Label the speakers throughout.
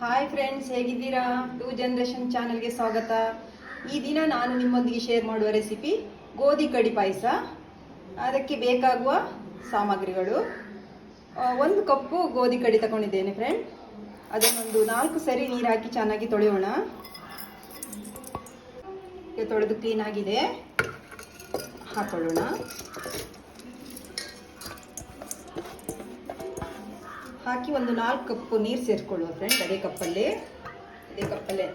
Speaker 1: Hi friends ಹೇಗಿದ್ದೀರಾ? Two generation ಚಾನಲ್ಗೆ ಸ್ವಾಗತ. ಈ ದಿನ ನಾನು ನಿಮ್ಮೊಂದಿಗೆ ಶೇರ್ ಮಾಡುವ ರೆಸಿಪಿ ಗೋಧಿ ಕಡಿ ಪಾಯಸ. ಅದಕ್ಕೆ ಬೇಕಾಗುವ ಸಾಮಗ್ರಿಗಳು. ಒಂದು ಕಪ್ಪು ಗೋಧಿ ಕಡಿ ತಗೊಂಡಿದ್ದೇನೆ ಫ್ರೆಂಡ್ ಅದನ್ನೊಂದು ನಾಲ್ಕು ಸರಿ ನೀರು ಹಾಕಿ ಚೆನ್ನಾಗಿ ತೊಳೆಯೋಣ. ತೊಳೆದು ಕ್ಲೀನಾಗಿದೆ ಹಾಕೊಳ್ಳೋಣ. ಹಾಕಿ ಒಂದು ನಾಲ್ಕು ಕಪ್ ನೀರು ಸೇರಿಸ್ಕೊಳ್ಳುವ ಫ್ರೆಂಡ್ ಅದೇ ಕಪ್ಪಲ್ಲಿ, ಇದೇ ಕಪ್ಪಲ್ಲೇ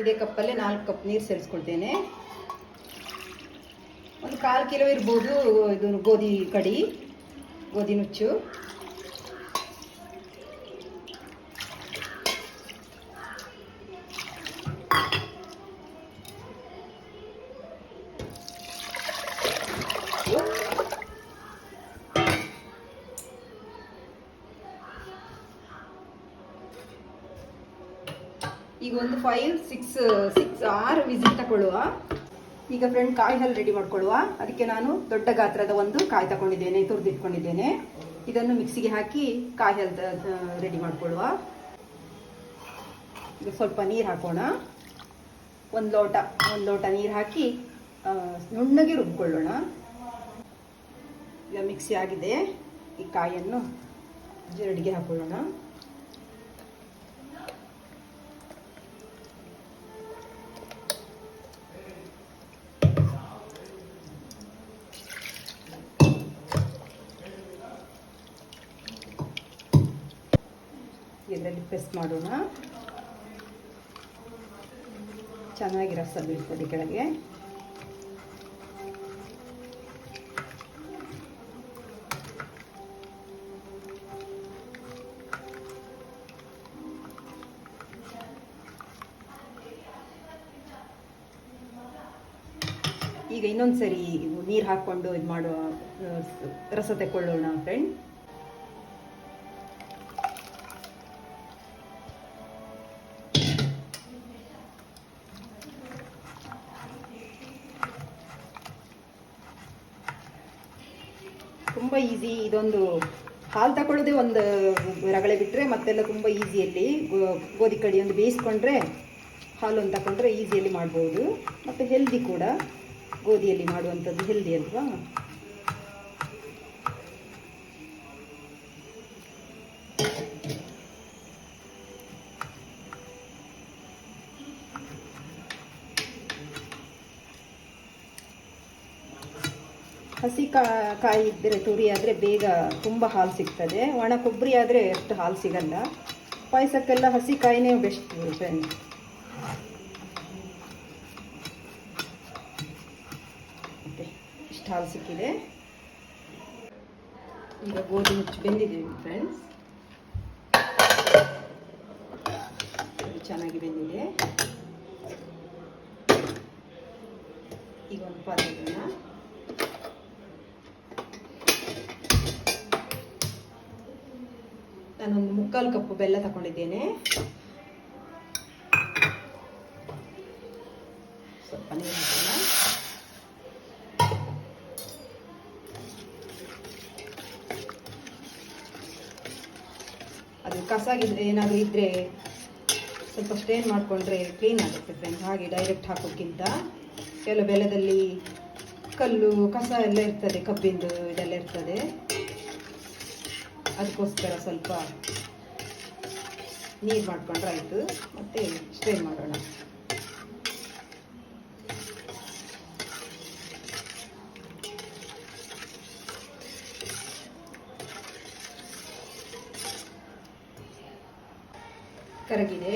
Speaker 1: ಇದೇ ಕಪ್ಪಲ್ಲೇ ನಾಲ್ಕು ಕಪ್ ನೀರು ಸೇರಿಸ್ಕೊಳ್ತೇನೆ. ಒಂದು ಕಾಲು ಕಿಲೋ ಇರ್ಬೋದು, ಇದು ಗೋಧಿ ಕಡಿ, ಗೋಧಿ ನುಚ್ಚು. ಈಗ ಒಂದು ಫೈವ್ ಸಿಕ್ಸ್ ಸಿಕ್ಸ್ ಆರು ವಿಸಿಲ್ ತಗೊಳ್ಳುವ. ಈಗ ಫ್ರೆಂಡ್ ಕಾಯಿ ಹಾಲು ರೆಡಿ ಮಾಡ್ಕೊಳ್ಳುವ. ಅದಕ್ಕೆ ನಾನು ದೊಡ್ಡ ಗಾತ್ರದ ಒಂದು ಕಾಯಿ ತಗೊಂಡಿದ್ದೇನೆ, ತುರಿದಿಟ್ಕೊಂಡಿದ್ದೇನೆ. ಇದನ್ನು ಮಿಕ್ಸಿಗೆ ಹಾಕಿ ಕಾಯಿ ಹಾಲು ರೆಡಿ ಮಾಡ್ಕೊಳ್ಳುವ. ಈಗ ಸ್ವಲ್ಪ ನೀರು ಹಾಕೋಣ. ಒಂದು ಲೋಟ ಒಂದು ಲೋಟ ನೀರು ಹಾಕಿ ನುಣ್ಣಗೆ ರುಬ್ಕೊಳ್ಳೋಣ. ಈಗ ಮಿಕ್ಸಿ ಆಗಿದೆ. ಈ ಕಾಯಿಯನ್ನು ಜರಡಿಗೆ ಹಾಕೊಳ್ಳೋಣ. ಇದರಲ್ಲಿ ಪ್ರೆಸ್ ಮಾಡೋಣ. ಚೆನ್ನಾಗಿ ರಸ ಬೀಳ್ತದೆ ಕೆಳಗೆ. ಈಗ ಇನ್ನೊಂದು ಸರಿ ನೀರು ಹಾಕ್ಕೊಂಡು ಇದು ಮಾಡೋ ರಸ ತೆಕ್ಕೊಳ್ಳೋಣ ಫ್ರೆಂಡ್ ತುಂಬ ಈಸಿ ಇದೊಂದು ಹಾಲು ತಗೊಳ್ಳೋದೇ ಒಂದು ರಗಳೆ ಬಿಟ್ಟರೆ ಮತ್ತೆಲ್ಲ ತುಂಬ ಈಸಿಯಲ್ಲಿ ಗೋಧಿ ಕಡಿ ಒಂದು ಬೇಯಿಸ್ಕೊಂಡ್ರೆ ಹಾಲು ತಕೊಂಡ್ರೆ ತಗೊಂಡ್ರೆ ಈಸಿಯಲ್ಲಿ ಮಾಡ್ಬೋದು. ಮತ್ತು ಹೆಲ್ದಿ ಕೂಡ, ಗೋಧಿಯಲ್ಲಿ ಮಾಡುವಂಥದ್ದು ಹೆಲ್ದಿ ಅಲ್ವಾ? ಹಸಿ ಕಾಯಿ ಇದ್ದರೆ ತುರಿ ಆದರೆ ಬೇಗ ತುಂಬ ಹಾಲು ಸಿಗ್ತದೆ. ಒಣ ಕೊಬ್ಬರಿ ಆದರೆ ಅಷ್ಟು ಹಾಲು ಸಿಗಲ್ಲ. ಪಾಯಸಕ್ಕೆಲ್ಲ ಹಸಿ ಕಾಯಿನೇ ಬೆಸ್ಟ್ ಫ್ರೆಂಡ್ ಓಕೆ ಇಷ್ಟು ಹಾಲು ಸಿಕ್ಕಿದೆ. ಈಗ ಗೋಧಿ ಹೆಚ್ಚು ಬೆಂದಿದೆ ಫ್ರೆಂಡ್ಸ್ ಚೆನ್ನಾಗಿ ಬೆಂದಿದೆ. ಈಗ ಒಂದು ನಾನೊಂದು ಮುಕ್ಕಾಲು ಕಪ್ಪು ಬೆಲ್ಲ ತಗೊಂಡಿದ್ದೇನೆ ಸ್ವಲ್ಪ ಅದು ಕಸಾಗಿದ್ರೆ ಏನಾದರೂ ಇದ್ದರೆ ಸ್ವಲ್ಪ ಸ್ಟ್ರೇನ್ ಮಾಡಿಕೊಂಡ್ರೆ ಕ್ಲೀನ್ ಆಗುತ್ತೆ ಫ್ರೆಂಡ್ಸ್ ಹಾಗೆ ಡೈರೆಕ್ಟ್ ಹಾಕೋಕ್ಕಿಂತ. ಕೆಲವು ಬೆಲ್ಲದಲ್ಲಿ ಕಲ್ಲು, ಕಸ ಎಲ್ಲ ಇರ್ತದೆ, ಕಬ್ಬಿಂದು ಇದೆಲ್ಲ ಇರ್ತದೆ. ಅದಕ್ಕೋಸ್ಕರ ಸ್ವಲ್ಪ ನೀರು ಮಾಡ್ಕೊಂಡ್ರೆ ಆಯಿತು ಮತ್ತು ಸ್ಟ್ರೈ ಮಾಡೋಣ. ಕರಗಿದೆ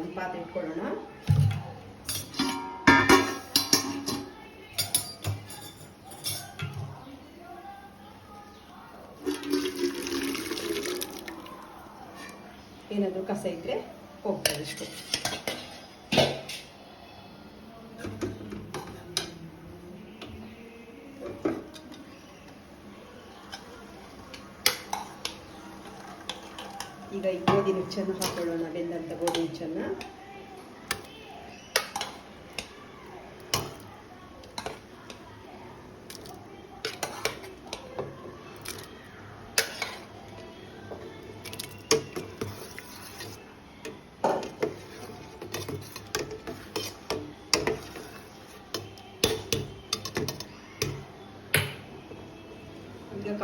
Speaker 1: ಒಂದು ಪಾತ್ರೆ ಇಟ್ಕೊಳ್ಳೋಣ. ಏನಾದರೂ ಕಸ ಇದ್ದರೆ ಹೋಗ್ತದೆ ಅಷ್ಟೇ. ಈಗ ಈ ಗೋಧಿ ನುಚ್ಚನ್ನು ಹಾಕೊಳ್ಳೋಣ ಬೆಂದಂಥ ಗೋಧಿ ನುಚ್ಚನ್ನು.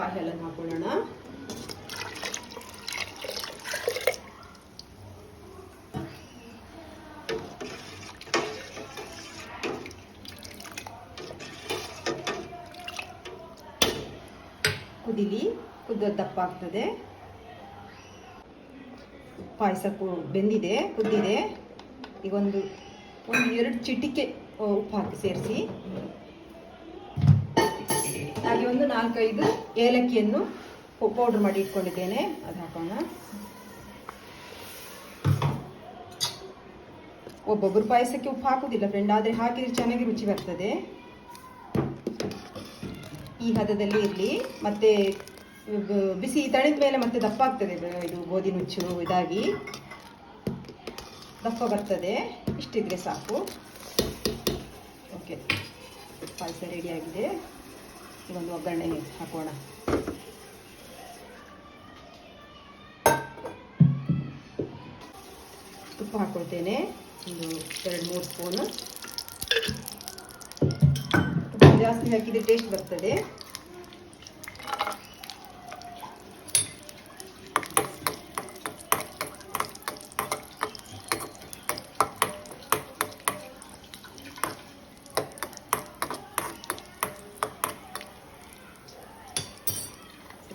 Speaker 1: ಕಾಯಿ ಹಾಲನ್ನು ಹಾಕೊಳ್ಳೋಣ. ಕುದಿಲಿ ಕುದ ದಪ್ಪ ಆಗ್ತದೆ. ಪಾಯಸ ಬೆಂದಿದೆ, ಕುದ್ದಿದೆ. ಈಗ ಒಂದು ಎರಡು ಚಿಟಿಕೆ ಉಪ್ಪು ಹಾಕಿ ಸೇರಿಸಿ. ಹಾಗೆ ಒಂದು ನಾಲ್ಕೈದು ಏಲಕ್ಕಿಯನ್ನು ಪೌಡ್ರ್ ಮಾಡಿ ಇಟ್ಕೊಂಡಿದ್ದೇನೆ. ಅದು ಹಾಕೋಣ. ಒಬ್ಬೊಬ್ಬರು ಪಾಯಸಕ್ಕೆ ಉಪ್ಪು ಹಾಕುದಿಲ್ಲ ಫ್ರೆಂಡ್ ಆದರೆ ಹಾಕಿದ್ರೆ ಚೆನ್ನಾಗಿ ರುಚಿ ಬರ್ತದೆ. ಈ ಹದದಲ್ಲಿ ಇರಲಿ. ಮತ್ತೆ ಬಿಸಿ ತಣಿದ ಮೇಲೆ ಮತ್ತೆ ದಪ್ಪ ಆಗ್ತದೆ ಇದು ಗೋಧಿ ನುಚ್ಚು ಇದಾಗಿ. ದಪ್ಪ ಬರ್ತದೆ. ಇಷ್ಟಿದ್ರೆ ಸಾಕು. ಓಕೆ ಪಾಯಸ ರೆಡಿಯಾಗಿದೆ ಒಂದು ಒಗ್ಗರಣೆ ಹಾಕೋಣ. ತುಪ್ಪ ಹಾಕೊಳ್ತೇನೆ. ಒಂದು ಎರಡು ಮೂರು ಸ್ಪೂನು. ತುಪ್ಪ ಜಾಸ್ತಿ ಹಾಕಿದರೆ ಟೇಸ್ಟ್ ಬರ್ತದೆ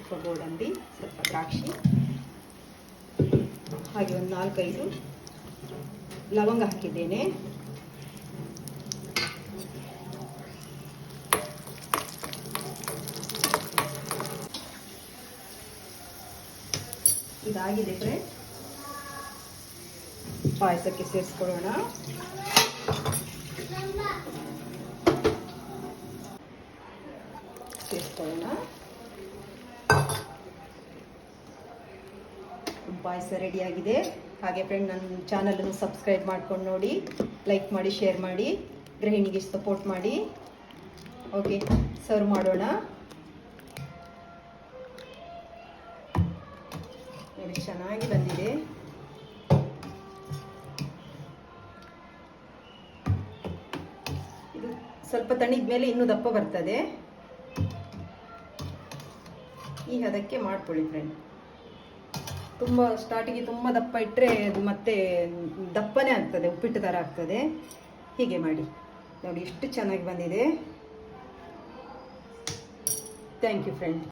Speaker 1: ಸ್ವಲ್ಪ ಗೋಡಂಬಿ ಸ್ವಲ್ಪ ದ್ರಾಕ್ಷಿ. ಹಾಗೆ ಒಂದು ನಾಲ್ಕೈದು ಲವಂಗ ಹಾಕಿದ್ದೇನೆ. ಇದಾಗಿದೆ ಫ್ರೆಂಡ್. ಪಾಯಸಕ್ಕೆ ಸೇರಿಸ್ಕೊಳ್ಳೋಣ. ಸೇರಿಸ್ಕೊಳ್ಳೋಣ. ಪಾಯಸ ರೆಡಿಯಾಗಿದೆ. ಹಾಗೆ ಫ್ರೆಂಡ್ ನನ್ನ ಚಾನಲನ್ನು ಸಬ್ಸ್ಕ್ರೈಬ್ ಮಾಡ್ಕೊಂಡು ನೋಡಿ ಲೈಕ್ ಮಾಡಿ ಶೇರ್ ಮಾಡಿ, ಗೃಹಿಣಿಗೆ ಸಪೋರ್ಟ್ ಮಾಡಿ. ಓಕೆ ಸರ್ವ್ ಮಾಡೋಣ. ನೋಡಿ, ಚೆನ್ನಾಗಿ ಬಂದಿದೆ. ಇದು ಸ್ವಲ್ಪ ತಣಿದ ಮೇಲೆ ಇನ್ನೂ ದಪ್ಪ ಬರ್ತದೆ. ಈ ಹದಕ್ಕೆ ಮಾಡ್ಕೊಳ್ಳಿ ಫ್ರೆಂಡ್ ತುಂಬ ಸ್ಟಾರ್ಟಿಗೆ ತುಂಬ ದಪ್ಪ ಇಟ್ಟರೆ ಅದು ಮತ್ತೆ ದಪ್ಪನೇ ಆಗ್ತದೆ, ಉಪ್ಪಿಟ್ಟು ಥರ ಆಗ್ತದೆ. ಹೀಗೆ ಮಾಡಿ. ನೋಡಿ, ಎಷ್ಟು ಚೆನ್ನಾಗಿ ಬಂದಿದೆ. Thank you friend